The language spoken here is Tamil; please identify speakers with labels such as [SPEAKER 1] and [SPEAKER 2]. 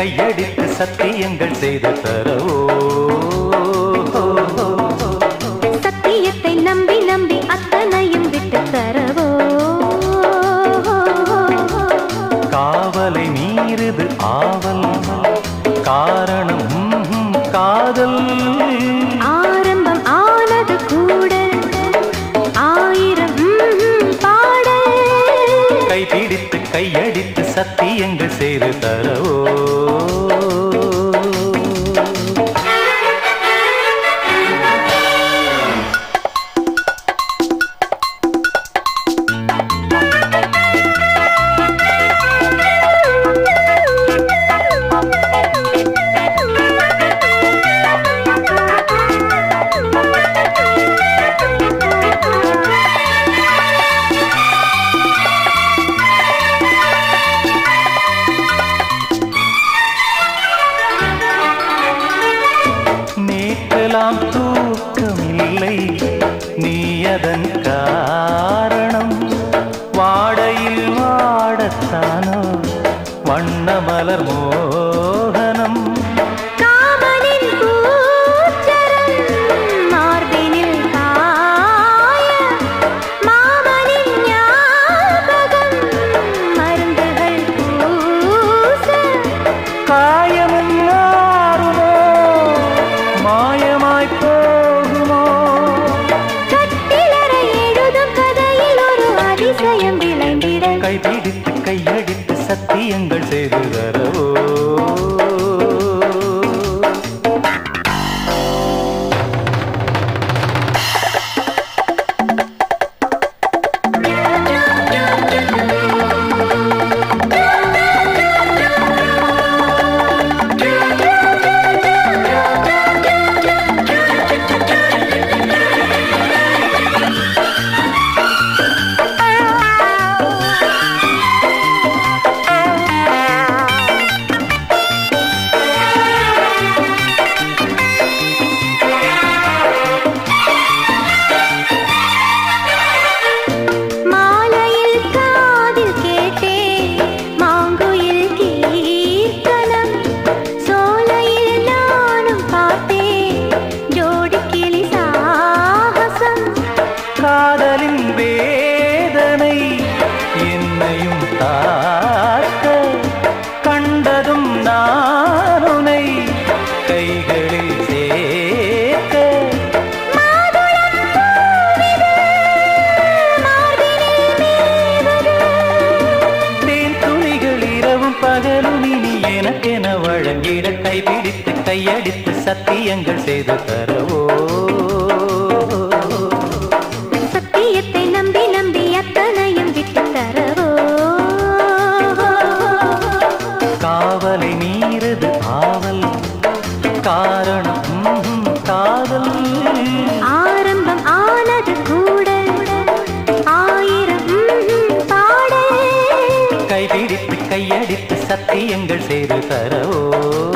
[SPEAKER 1] கையடித்து சத்தியங்கள் செய்து தரவோ?
[SPEAKER 2] சத்தியத்தை நம்பி நம்பி அத்தனையும் விட்டு தரவோ?
[SPEAKER 1] காவலை மீறுது ஆவல் காரணம் காதல். சத்தியங்கள் செய்து தரவோ? எல்லாம் தூக்கமில்லை. நீ அதன் காரணம். வாடையில் வாடத்தானோ? வண்ணமலர் மோ சத்தியங்கள் செய்து தரவோ? சத்தியங்கள் செய்து தரவோ?
[SPEAKER 2] சத்தியத்தை நம்பி நம்பி அத்தனையும் விட்டு தரவோ?
[SPEAKER 1] காவலை மீறுது ஆவல். காரணம் காதல்.
[SPEAKER 2] ஆரம்பம் ஆனது கூட ஆயிரம்
[SPEAKER 1] கைபிடித்து கையடித்து சத்தியங்கள் செய்து தரவோ?